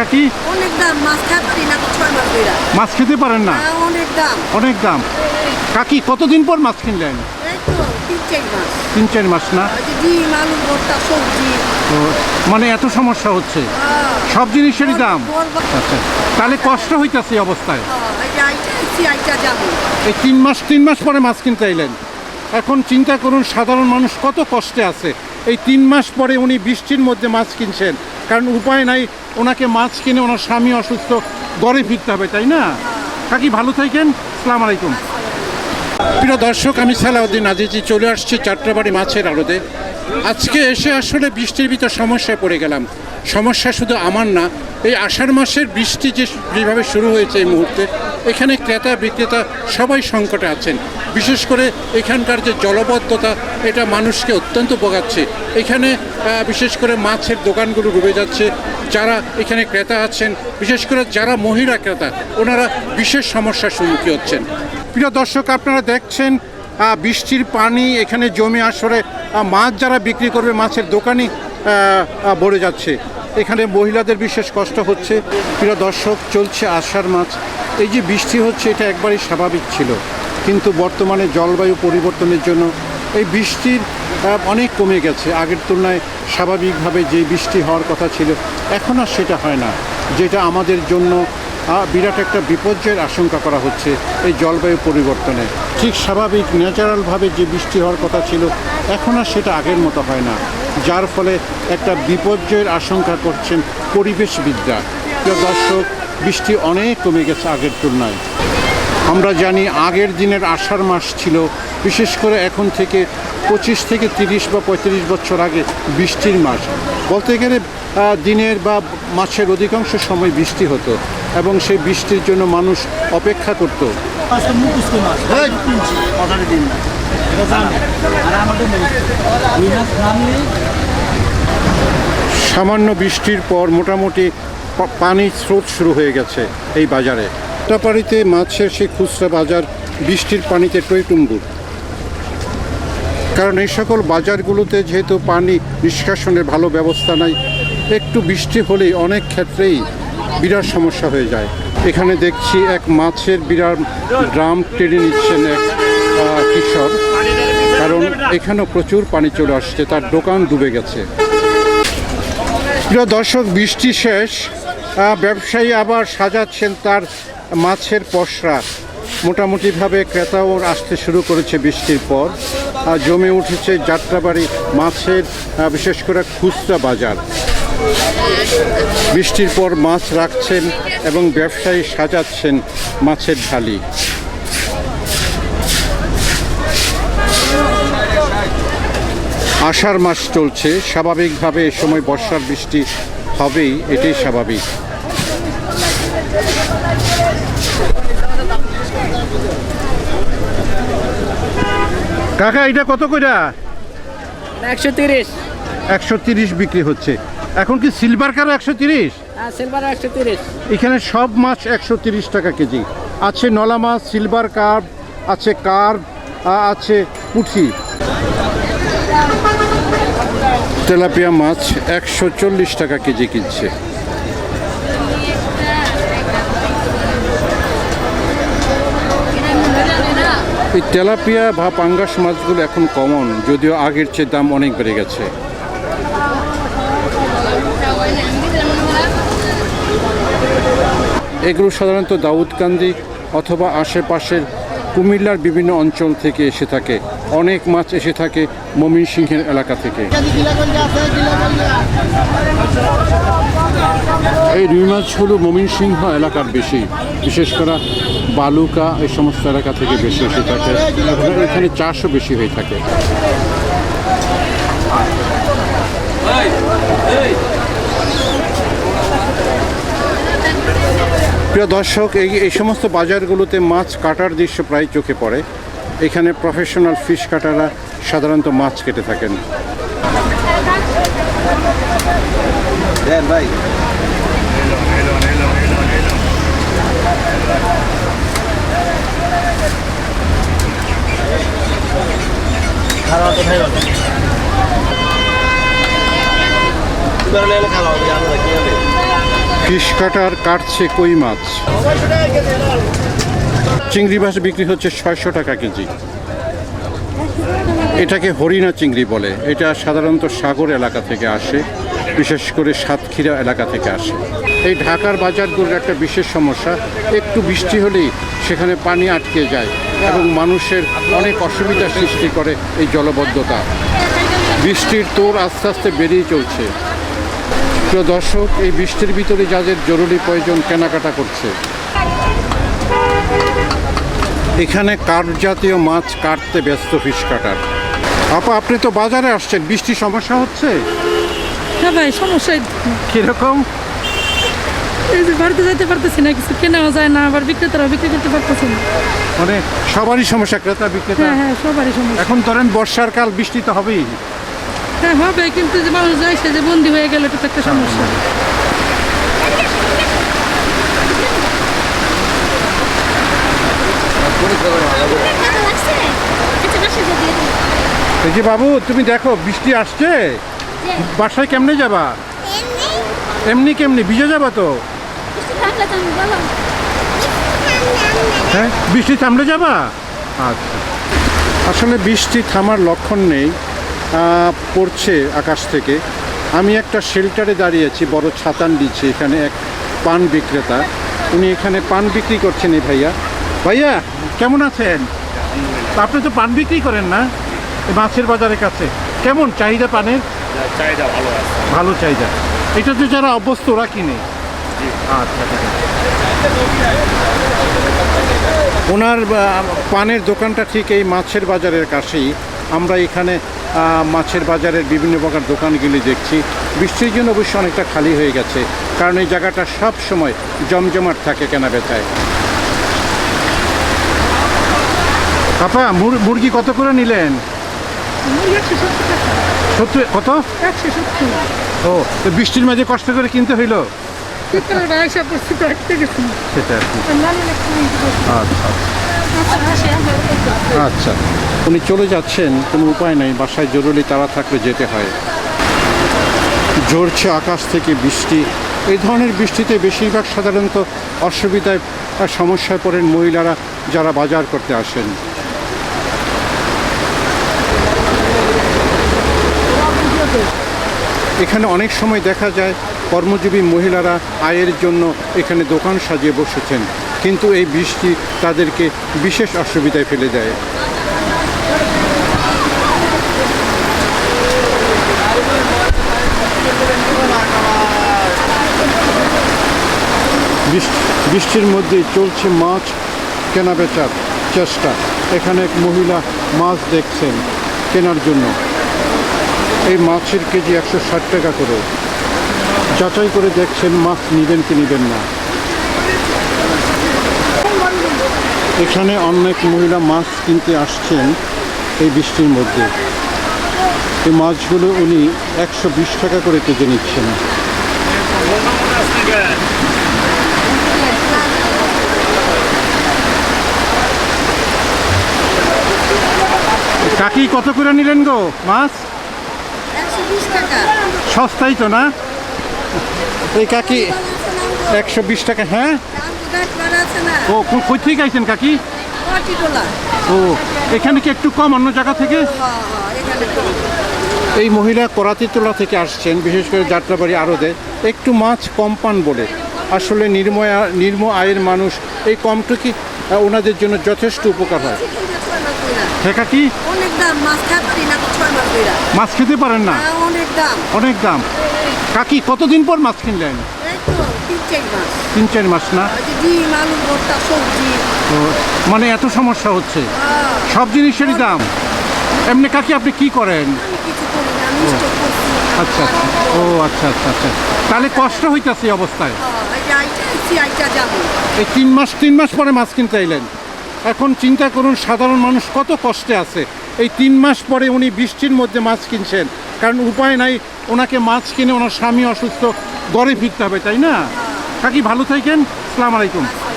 কাকি অনেক দাম মাছ খাই পারি না ছয় মাস ধরে মাছ খেতে পারেন না? হ্যাঁ, অনেক দাম। অনেক দাম। কাকি কতদিন পর মাছ কিনলেন? তিন চার মাস। না? মানে এত সমস্যা হচ্ছে? হ্যাঁ, সব জিনিসেরই দাম? আচ্ছা। তাহলে কষ্ট হইতেছে এই অবস্থায়। হ্যাঁ, এই তিন মাস তিন মাস পরে মাছ কিনতে এলেন এখন চিন্তা করুন সাধারণ মানুষ কত কষ্টে আছে। এই তিন মাস পরে উনি বৃষ্টির মধ্যে মাছ কিনছেন। কারণ উপায় নাই, ওনাকে মাছ কিনে, ওনার স্বামী অসুস্থ গড়ে ফিরতে হবে, তাই না? কাকি, ভালো থাকেন সালাম আলাইকুম। প্রিয় দর্শক, আমি সালাউদ্দিন আজিজি, চলে আসছি চাট্টাবাড়ি মাছের আড়তে। আজকে এসে আসলে বৃষ্টির ভিতর সমস্যায় পড়ে গেলাম। সমস্যা শুধু আমার না, এই আষাঢ় মাসের বৃষ্টি যে, যেভাবে শুরু হয়েছে এই মুহূর্তে এখানে ক্রেতা, বিক্রেতা সবাই সংকটে আছেন। বিশেষ করে এখানকার যে জলবদ্ধতা, এটা মানুষকে অত্যন্ত ভোগাচ্ছে। এখানে বিশেষ করে মাছের দোকানগুলো ডুবে যাচ্ছে। যারা এখানে ক্রেতা আছেন, বিশেষ করে যারা মহিলা ক্রেতা, ওনারা বিশেষ সমস্যার সম্মুখীন হচ্ছেন। প্রিয় দর্শক, আপনারা দেখছেন বৃষ্টির পানি এখানে জমে আসরে মাছ যারা বিক্রি করবে, মাছের দোকানই ভরে যাচ্ছে। এখানে মহিলাদের বিশেষ কষ্ট হচ্ছে। প্রিয় দর্শক, চলছে আষাঢ় মাছ এই যে বৃষ্টি হচ্ছে, এটা একবারই স্বাভাবিক ছিল। কিন্তু বর্তমানে জলবায়ু পরিবর্তনের জন্য এই বৃষ্টির অনেক কমে গেছে। আগের তুলনায় স্বাভাবিকভাবে যে বৃষ্টি হওয়ার কথা ছিল, এখন আর সেটা হয় না। যেটা আমাদের জন্য বিরাট একটা বিপর্যয়ের আশঙ্কা করা হচ্ছে এই জলবায়ু পরিবর্তনে। ঠিক স্বাভাবিক, ন্যাচারালভাবে যে বৃষ্টি হওয়ার কথা ছিল, এখন আর সেটা আগের মতো হয় না। যার ফলে একটা বিপর্যয়ের আশঙ্কা করছেন পরিবেশবিদরা। প্রিয় দর্শক বৃষ্টি অনেক কমে গেছে আগের তুলনায়। আমরা জানি আগের দিনের আষাঢ় মাস ছিল বিশেষ করে এখন থেকে পঁচিশ থেকে তিরিশ বা পঁয়ত্রিশ বছর আগে বৃষ্টির মাস। বলতে গেলে দিনের বা মাসের অধিকাংশ সময় বৃষ্টি হতো এবং সেই বৃষ্টির জন্য মানুষ অপেক্ষা করত। সামান্য বৃষ্টির পর মোটামুটি পানির স্রোত শুরু হয়ে গেছে এই বাজারে। টাপাড়িতে মাছের সেই খুচরা বাজার বৃষ্টির পানিতে টইটুম্বুর কারণ এই সকল বাজারগুলোতে যেহেতু পানি নিষ্কাশনের ভালো ব্যবস্থা নাই, একটু বৃষ্টি হলেই অনেক ক্ষেত্রেই বিরাট সমস্যা হয়ে যায়। এখানে দেখছি এক মাছের বিরাট ড্রাম টেনে নিচ্ছেন এক কিশোর। কারণ এখানেও প্রচুর পানি চলে আসছে, তার দোকান ডুবে গেছে। দর্শক, বৃষ্টি শেষ। ব্যবসায়ী আবার সাজাচ্ছেন তার মাছের পসরা। মোটামুটিভাবে ক্রেতাও আসতে শুরু করেছে বৃষ্টির পর। আর জমে উঠেছে যাত্রাবাড়ি মাছের বিশেষ করে খুচরা বাজার। বৃষ্টির পর মাছ রাখছেন এবং ব্যবসায়ী সাজাচ্ছেন মাছের ঢালি। আষাঢ় মাস চলছে। স্বাভাবিকভাবে এ সময় বর্ষার বৃষ্টি হবেই এটাই স্বাভাবিক। কাকা এটা কত কইরা? একশো তিরিশ। একশো তিরিশ বিক্রি হচ্ছে। এখন কি সিলভার কারও একশো তিরিশ? হ্যাঁ সিলভার একশো তিরিশ। এখানে সব মাছ একশো তিরিশ টাকা কেজি। আছে নলা মাছ সিলভার কার্ভ আছে কার্ভ আছে পুঁঠি। তেলাপিয়া মাছ একশো চল্লিশ টাকা কেজি কিনছে। এই তেলাপিয়া বা পাঙ্গাস মাছগুলো এখন কমন, যদিও আগের চেয়ে দাম অনেক বেড়ে গেছে। এগুলো সাধারণত দাউদকান্দি অথবা আশেপাশের কুমিল্লার বিভিন্ন অঞ্চল থেকে এসে থাকে। অনেক মাছ এসে থাকে ময়মনসিংহের এলাকা থেকে। এই রুই মাছ মাছগুলো ময়মনসিংহ এলাকার বেশি। বিশেষ করে বালুকা এই সমস্ত এলাকা থেকে বেশি এসে থাকে। এখানে চাষও বেশি হয়ে থাকে। প্রিয় দর্শক এই এই সমস্ত বাজারগুলোতে মাছ কাটার দৃশ্য প্রায় চোখে পড়ে। এখানে প্রফেশনাল ফিশ কাটাররা সাধারণত মাছ কেটে থাকেন। দেন ভাই। খাওয়া ফিশ কাটার কাটছে কই মাছ? চিংড়ি মাছ বিক্রি হচ্ছে ছয়শো টাকা কেজি। এটাকে হরিণা চিংড়ি বলে। এটা সাধারণত সাগর এলাকা থেকে আসে, বিশেষ করে সাতক্ষীরা এলাকা থেকে আসে। এই ঢাকার বাজারগুলোর একটা বিশেষ সমস্যা, একটু বৃষ্টি হলেই সেখানে পানি আটকে যায় এবং মানুষের অনেক অসুবিধা সৃষ্টি করে এই জলবদ্ধতা। বৃষ্টির তোর আস্তে আস্তে বেরিয়ে চলছে। প্রিয় দর্শক এই বৃষ্টির ভিতরে যাদের জরুরি প্রয়োজন কেনাকাটা করছে। এখানে কাঠ জাতীয় মাছ কাটতে ব্যস্ত ফিশ কাটার। আপা আপনি তো বাজারে আসছেন বৃষ্টি সমস্যা হচ্ছে? হ্যাঁ ভাই সমস্যা কীরকম? এই যে বাড়িতে যাইতে পারতেছি না কিছু কেনাও যায় না আবার বিক্রেতারাও বিক্রি করতে পারতেছি না। মানে সবারই সমস্যা ক্রেতা বিক্রেতা? হ্যাঁ হ্যাঁ সবারই সমস্যা। এখন ধরেন বর্ষার কাল বৃষ্টি তো হবেই। হ্যাঁ হবে কিন্তু যে মানুষ যায় সে যে বন্দি হয়ে গেল এটা তো একটা সমস্যা। এই যে বাবু তুমি দেখো বৃষ্টি আসছে। বাসায় কেমনে যাবা? এমনি কেমনি? ভিজে যাবা তো? হ্যাঁ বৃষ্টি থামলে যাবা? আচ্ছা। আসলে বৃষ্টি থামার লক্ষণ নেই। পড়ছে আকাশ থেকে। আমি একটা শেল্টারে দাঁড়িয়েছি বড় ছাতান দিচ্ছি এখানে এক পান বিক্রেতা। উনি এখানে পান বিক্রি করছেন এই ভাইয়া। ভাইয়া কেমন আছেন? আপনি তো পান বিক্রি করেন না মাছের বাজারের কাছে। কেমন চাহিদা পানের? চাহিদা ভালো ভালো চাহিদা। এটা তো যারা অভ্যস্ত ওরা কিনে। আচ্ছা ঠিক আছে। ওনার পানের দোকানটা ঠিক এই মাছের বাজারের কাছেই। আমরা এখানে মাছের বাজারের বিভিন্ন প্রকার দোকানগুলি দেখছি। বৃষ্টির জন্য অবশ্য অনেকটা খালি হয়ে গেছে কারণ এই জায়গাটা সব সময় জমজমাট থাকে কেনা বেচায়। আপা মুর- মুরগি কত করে নিলেন? সত্তর সত্যি কত? ও তো বৃষ্টির মাঝে কষ্ট করে কিনতে হইল? সেটা আচ্ছা আচ্ছা। আচ্ছা। উনি চলে যাচ্ছেন, কোনো উপায় নাই, বাসায় জরুরি তারা থাকলে যেতে হয়। ঝরছে আকাশ থেকে বৃষ্টি। এই ধরনের বৃষ্টিতে বেশিরভাগ সাধারণত অসুবিধায় সমস্যায় পড়েন মহিলারা যারা বাজার করতে আসেন। এখানে অনেক সময় দেখা যায় কর্মজীবী মহিলারা আয়ের জন্য এখানে দোকান সাজিয়ে বসেছেন। কিন্তু এই বৃষ্টি তাদেরকে বিশেষ অসুবিধায় ফেলে দেয়। বৃষ্টির মধ্যে চলছে মাছ কেনা বেচার চেষ্টা। এখানে এক মহিলা মাছ দেখছেন কেনার জন্য। এই মাছের কেজি একশো ষাট টাকা করে। যাচাই করে দেখছেন মাছ নেবেন কি নেবেন না। এখানে অনেক মহিলা মাছ কিনতে আসছেন এই বৃষ্টির মধ্যে। এই মাছগুলো উনি একশো বিশ টাকা করে কেজি নিচ্ছেন। কাকি কত করে নিলেন গো মাছ? সস্তাই তো না? এই কাকি একশো বিশ টাকা হ্যাঁ? ও কই থেকে আইছেন কাকি? ও এখানে কি একটু কম অন্য জায়গা থেকে? এই মহিলা করাতিতলা থেকে আসছেন বিশেষ করে যাত্রাবাড়ি আরদে একটু মাছ কম পান বলে। আসলে নির্ময় নির্ম আয়ের মানুষ এই কমটুকি ওনাদের জন্য যথেষ্ট উপকার হয়। হ্যাঁ কাকি? মাছ খেতে পারেন না? হ্যাঁ, অনেক দাম। অনেক দাম। কাকি কতদিন পর মাছ কিনলেন? তিন চার মাস না? তো মানে এত সমস্যা হচ্ছে? হ্যাঁ, সব জিনিসেরই দাম? এমনি কাকি আপনি কি করেন? আচ্ছা আচ্ছা। ও আচ্ছা আচ্ছা আচ্ছা। তাহলে কষ্ট হইতাছে এই অবস্থায়? হ্যাঁ, এই তিন মাস তিন মাস পরে মাছ কিনতে এলেন এখন চিন্তা করুন সাধারণ মানুষ কত কষ্টে আছে। এই তিন মাস পরে উনি বৃষ্টির মধ্যে মাছ কিনছেন। কারণ উপায় নাই ওনাকে মাছ কিনে ওনার স্বামী অসুস্থ গড়ে ফিরতে হবে তাই না? কাকি ভালো থাকেন? সালামালাইকুম আলাইকুম।